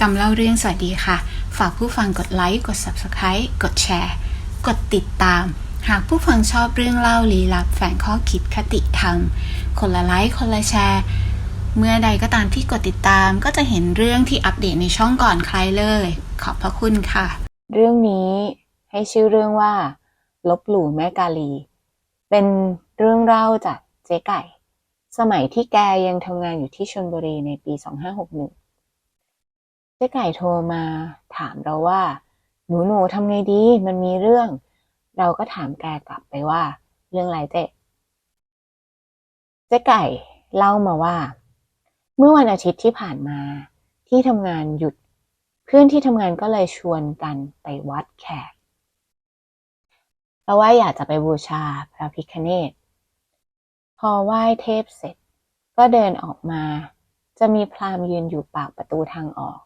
กำเล่าเรื่องสวัสดีค่ะ ฝากผู้ฟังกดไลค์ กด Subscribe กดแชร์ กดติดตาม หากผู้ฟังชอบเรื่องเล่าลี้ลับแฝงข้อคิดคติธรรม คนละไลค์ คนละแชร์ เมื่อใดก็ตามที่กดติดตามก็จะเห็นเรื่องที่อัปเดตในช่องก่อนใครเลย ขอบพระคุณค่ะ เรื่องนี้ให้ชื่อเรื่องว่า ลบหลู่แม่กาลี เป็นเรื่องเล่าจากเจ๊ไก่ สมัยที่แกยังทำงานอยู่ที่ชลบุรีในปี 2561 เจ๊ไก่โทรมา ถามเราว่า หนูหนูทำไงดีมันมีเรื่อง เราก็ถามแกกลับไปว่า เรื่องอะไรเจ๊เจ๊ไก่เล่ามาว่า เมื่อวันอาทิตย์ที่ผ่านมา ที่ทำงานหยุด เพื่อนที่ทำงานก็เลยชวนกันไปวัดแขกเพราะว่าอยากจะไปบูชาพระพิฆเนศพอไหว้เทพเสร็จ ก็เดินออกมา จะมีพราหมณ์ยืนอยู่ปากประตูทางออก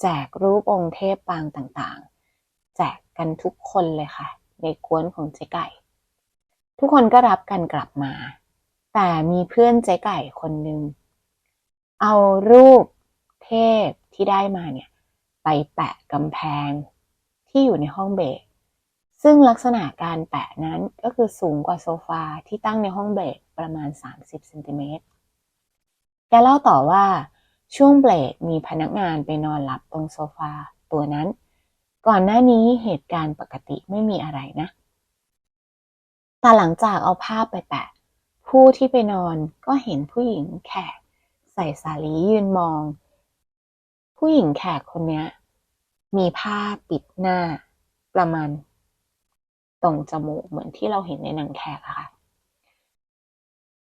แจกรูปองค์เทพปางต่างๆ แจกกันทุกคนเลยค่ะ ในกวนของเจ๊ไก่ ทุกคนก็รับกันกลับมา แต่มีเพื่อนเจ๊ไก่คนหนึ่งเอารูปเทพที่ได้มาเนี่ย ไปแปะกำแพงที่อยู่ในห้องเบรกซึ่งลักษณะการแปะนั้นก็คือสูงกว่าโซฟาที่ตั้งในห้องเบรกประมาณ 30เซนติเมตรแกเล่าต่อว่า ช่วงเบรกมีพนักงานไปนอนหลับตรงโซฟาตัวนั้น ก่อนหน้านี้เหตุการณ์ปกติไม่มีอะไรนะ แต่หลังจากเอาภาพไปแปะ ผู้ที่ไปนอนก็เห็นผู้หญิงแขกใส่สาลียืนมอง ผู้หญิงแขกคนนี้มีผ้าปิดหน้าประมาณ ตรงจมูกเหมือนที่เราเห็นในหนังแขกอะค่ะ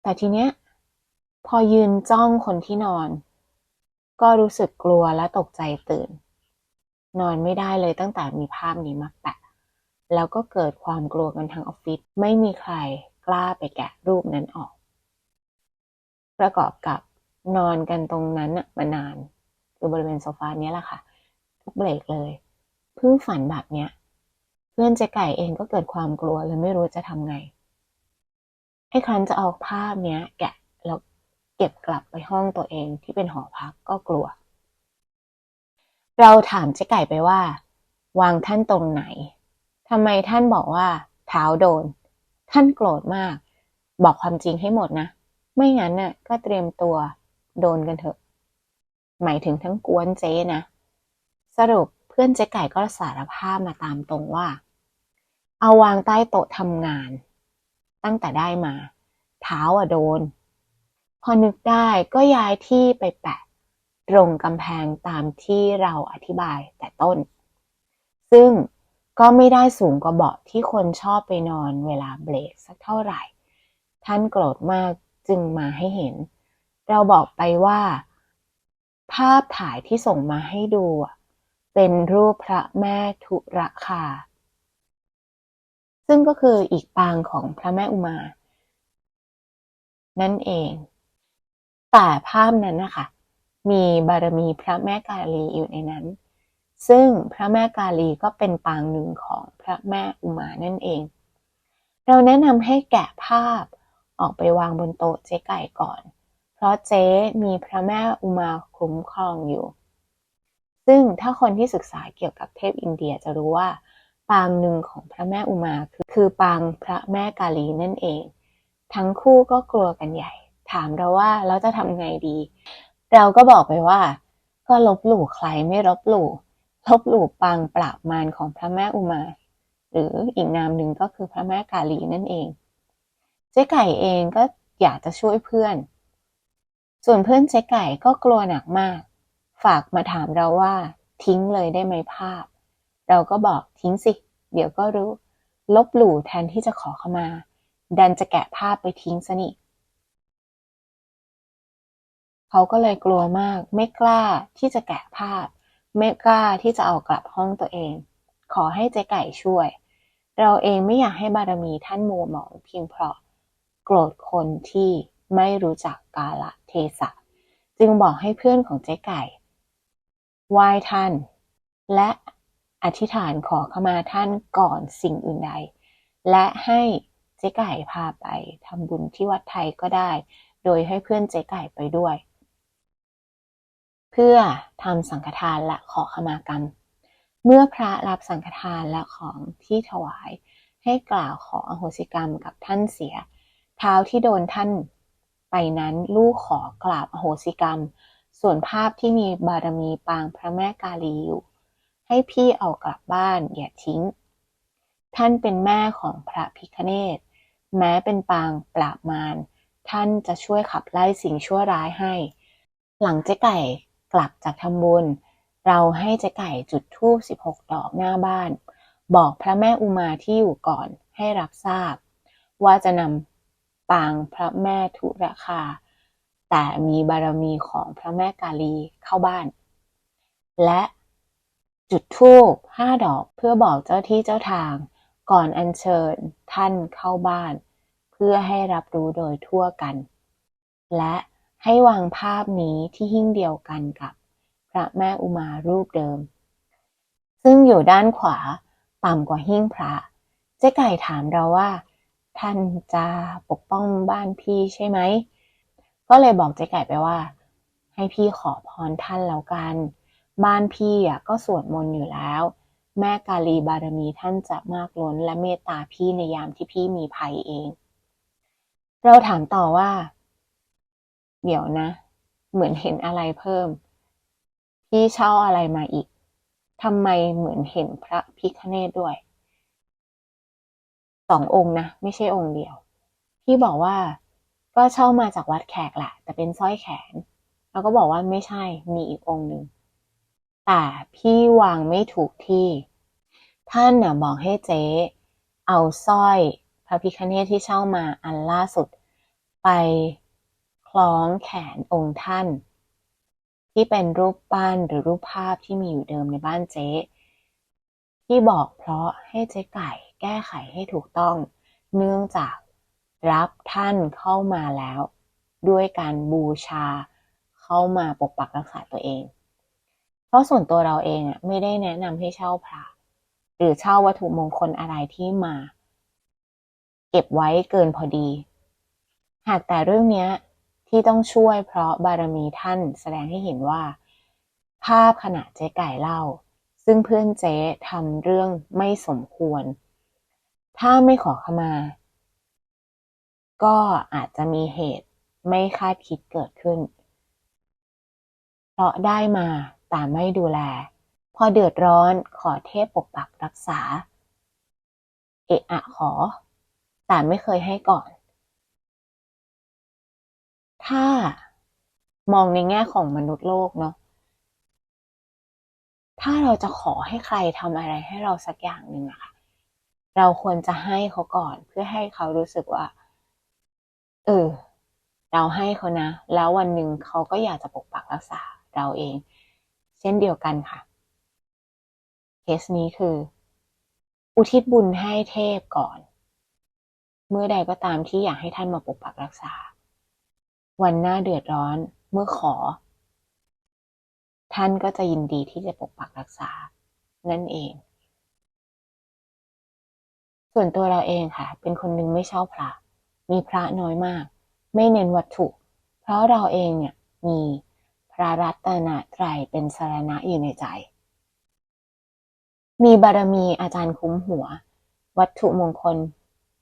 แต่ทีเนี้ย พอยืนจ้องคนที่นอน ก็รู้สึกกลัวและตกใจตื่น นอนไม่ได้เลยตั้งแต่มีภาพนี้มาแปะ แล้วก็เกิดความกลัวกันทั้งออฟฟิศไม่มีใครกล้าไปแกะรูปนั้นออก ประกอบกับนอนกันตรงนั้นน่ะมานานคือบริเวณโซฟาเนี้ยแหละค่ะ ทุกเบรกเลยเพิ่งฝันแบบเนี้ยเพื่อนเจ๊ไก่เองก็เกิดความกลัวเลยไม่รู้จะทำไงให้ครั้นจะเอาภาพเนี้ย แกะแล้ว เก็บกลับไปห้องตัวเองที่เป็นหอพักก็กลัว เราถามเจ๊ไก่ไปว่า วางท่านตรงไหนทำไมท่านบอกว่า เท้าโดน ท่านโกรธมาก บอกความจริงให้หมดนะ ไม่งั้นน่ะ ก็เตรียมตัวโดนกันเถอะ หมายถึงทั้งกวนเจ๊นะ สรุปเพื่อนเจ๊ไก่ก็สารภาพมาตามตรงว่า เอาวางใต้โต๊ะทำงาน ตั้งแต่ได้มา เท้าอะโดน พอนึกได้ก็ย้ายที่ไปแปะ ตรงกำแพงตามที่เราอธิบายแต่ต้น ซึ่งก็ไม่ได้สูงกว่าเบาะที่คนชอบไปนอนเวลาเบรกสักเท่าไหร่ ท่านโกรธมากจึงมาให้เห็น เราบอกไปว่า ภาพถ่ายที่ส่งมาให้ดู เป็นรูปพระแม่ทุระคา ซึ่งก็คืออีกปางของพระแม่อุมา นั่นเอง แต่ภาพนั้นนะคะมีบารมีพระแม่กาลีอยู่ในนั้น ซึ่งพระแม่กาลีก็เป็นปางหนึ่งของพระแม่อุมานั่นเอง เราแนะนำให้แกะภาพออกไปวางบนโต๊ะเจ๊ไก่ก่อน เพราะเจ๊มีพระแม่อุมาคุ้มครองอยู่ ซึ่งถ้าคนที่ศึกษาเกี่ยวกับเทพอินเดียจะรู้ว่า ปางหนึ่งของพระแม่อุมาคือคือปางพระแม่กาลีนั่นเอง ทั้งคู่ก็กลัวกันใหญ่ ถามเราว่าเราจะทำไงดี เราก็บอกไปว่า ก็ลบหลู่ใครไม่ลบหลู่ลบหลู่ปางปราบมารของพระแม่อุมา หรืออีกนามหนึ่งก็คือพระแม่กาลีนั่นเอง เจ๊ไก่เองก็อยากจะช่วยเพื่อน ส่วนเพื่อนเจ๊ไก่ก็กลัวหนักมาก ฝากมาถามเราว่า ทิ้งเลยได้ไหมภาพ เราก็บอกทิ้งสิ เดี๋ยวก็รู้ ลบหลู่แทนที่จะขอขมา ดันจะแกะภาพไปทิ้งซะนี่ เขาก็เลยกลัวมาก ไม่กล้าที่จะแกะภาพ ไม่กล้าที่จะเอากลับห้องตัวเอง ขอให้เจ๊ไก่ช่วย เราเองไม่อยากให้บารมีท่านมัวหมองเพียงเพราะ โกรธคนที่ไม่รู้จักกาลเทศะ จึงบอกให้เพื่อนของเจ๊ไก่ไหว้ท่าน และอธิษฐานขอขมาท่านก่อนสิ่งอื่นใด และให้เจ๊ไก่พาไปทำบุญที่วัดไทยก็ได้ โดยให้เพื่อนเจ๊ไก่ไปด้วย เพื่อทำสังฆทานและขอขมากรรม เมื่อพระรับสังฆทานและของที่ถวาย ให้กล่าวขออโหสิกรรมกับท่านเสีย เท้าที่โดนท่านไปนั้นลูกขอกราบอโหสิกรรม ส่วนภาพที่มีบารมีปางพระแม่กาลีอยู่ ให้พี่เอากลับบ้านอย่าทิ้ง ท่านเป็นแม่ของพระพิคเนตแม้เป็นปางปราบมารท่านจะช่วยขับไล่สิ่งชั่วร้ายให้ หลังเจ๊ไก่ กลับจากทำบุญ เราให้เจ๊ไก่จุดธูป16 ดอกหน้าบ้าน บอกพระแม่อุมาที่อยู่ก่อนให้รับทราบ ว่าจะนำปางพระแม่ทุระคา แต่มีบารมีของพระแม่กาลีเข้าบ้าน และจุดธูปห้าดอกเพื่อบอกเจ้าที่เจ้าทาง ก่อนอัญเชิญท่านเข้าบ้าน เพื่อให้รับรู้โดยทั่วกัน และ ให้วางภาพนี้ที่หิ้งเดียวกันกับพระแม่อุมารูปเดิม ซึ่งอยู่ด้านขวาต่ำกว่าหิ้งพระ เจ๊ไก่ถามเราว่า ท่านจะปกป้องบ้านพี่ใช่ไหม ก็เลยบอกเจ๊ไก่ไปว่า ให้พี่ขอพรท่านแล้วกัน บ้านพี่อะก็สวดมนต์อยู่แล้ว แม่กาลีบารมีท่านจะมากล้นและเมตตาพี่ในยามที่พี่มีภัยเอง เราถามต่อว่า เดี๋ยวนะ เหมือนเห็นอะไรเพิ่ม พี่เช่าอะไรมาอีกทำไมเหมือนเห็นพระพิฆเนศด้วยสององค์นะ ไม่ใช่องค์เดียว พี่บอกว่าก็เช่ามาจากวัดแขกแหละแต่เป็นสร้อยแขน แล้วก็บอกว่าไม่ใช่มีอีกองค์หนึ่งแต่พี่วางไม่ถูกที่ ท่านน่ะบอกให้เจ๊ เอาสร้อยพระพิฆเนศที่เช่ามาอันล่าสุด ไป คล้องแขนองค์ท่าน ที่เป็นรูปปั้นหรือรูปภาพที่มีอยู่เดิมในบ้านเจ๊ที่บอกเพราะให้เจ๊ไก่แก้ไขให้ถูกต้อง เนื่องจากรับท่านเข้ามาแล้ว ด้วยการบูชาเข้ามาปกปักรักษาตัวเอง เพราะส่วนตัวเราเองอะไม่ได้แนะนำให้เช่าพระหรือเช่าวัตถุมงคลอะไรที่มา เก็บไว้เกินพอดี หากแต่เรื่องเนี้ย ที่ต้องช่วยเพราะบารมีท่านแสดงให้เห็นว่า ภาพขณะเจ๊ไก่เล่า ซึ่งเพื่อนเจ๊ทำเรื่องไม่สมควร ถ้าไม่ขอขมา ก็อาจจะมีเหตุไม่คาดคิดเกิดขึ้น เพราะได้มาแต่ไม่ดูแล พอเดือดร้อนขอเทพปกปักรักษา เอะอะขอ แต่ไม่เคยให้ก่อน ถ้ามองในแง่ของมนุษย์โลกเนาะถ้าเราจะขอให้ใครทำอะไรให้เราสักอย่างหนึ่งอะค่ะเราควรจะให้เขาก่อนเพื่อให้เขารู้สึกว่า เออ เราให้เขานะ แล้ววันหนึ่งเขาก็อยากจะปกปักรักษาเราเอง เช่นเดียวกันค่ะเคสนี้คือ อุทิศบุญให้เทพก่อน เมื่อใดก็ตามที่อยากให้ท่านมาปกปักรักษา วันหน้าเดือดร้อนเมื่อขอ ท่านก็จะยินดีที่จะปกปักรักษา นั่นเอง ส่วนตัวเราเองค่ะ เป็นคนหนึ่งไม่เช่าพระ มีพระน้อยมาก ไม่เน้นวัตถุ เพราะเราเองเนี่ยมีพระรัตนตรัยเป็นสารณะอยู่ในใจ มีบารมีอาจารย์คุ้มหัว วัตถุมงคล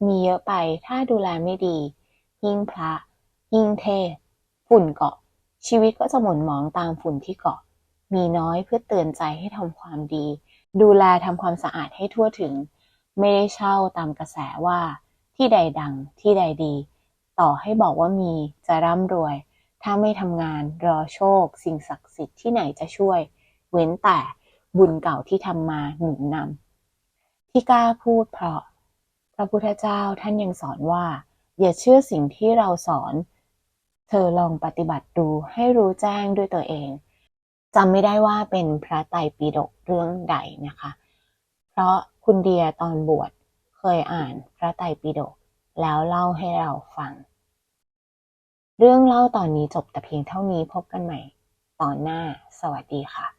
มีเยอะไปถ้าดูแลไม่ดีหิ้งพระ หิ้งเท ฝุ่นเกาะ ชีวิตก็จะหม่นหมองตามฝุ่นที่เกาะ มีน้อยเพื่อเตือนใจให้ทำความดี ดูแลทำความสะอาดให้ทั่วถึง ไม่ได้เช่าตามกระแสว่า ที่ใดดังที่ใดดี ต่อให้บอกว่ามีจะร่ำรวย ถ้าไม่ทำงานรอโชค สิ่งศักดิ์สิทธิ์ที่ไหนจะช่วย เว้นแต่บุญเก่าที่ทำมาหนุนนำที่กล้าพูดเพราะพระพุทธเจ้าท่านยังสอนว่า อย่าเชื่อสิ่งที่เราสอน เธอลองปฏิบัติดูให้รู้แจ้งด้วยตัวเองจำไม่ได้ว่าเป็นพระไตรปิฎกเรื่องใดนะคะ เพราะคุณเดียตอนบวชเคยอ่านพระไตรปิฎกแล้วเล่าให้เราฟัง เรื่องเล่าตอนนี้จบแต่เพียงเท่านี้พบกันใหม่ ตอนหน้าสวัสดีค่ะ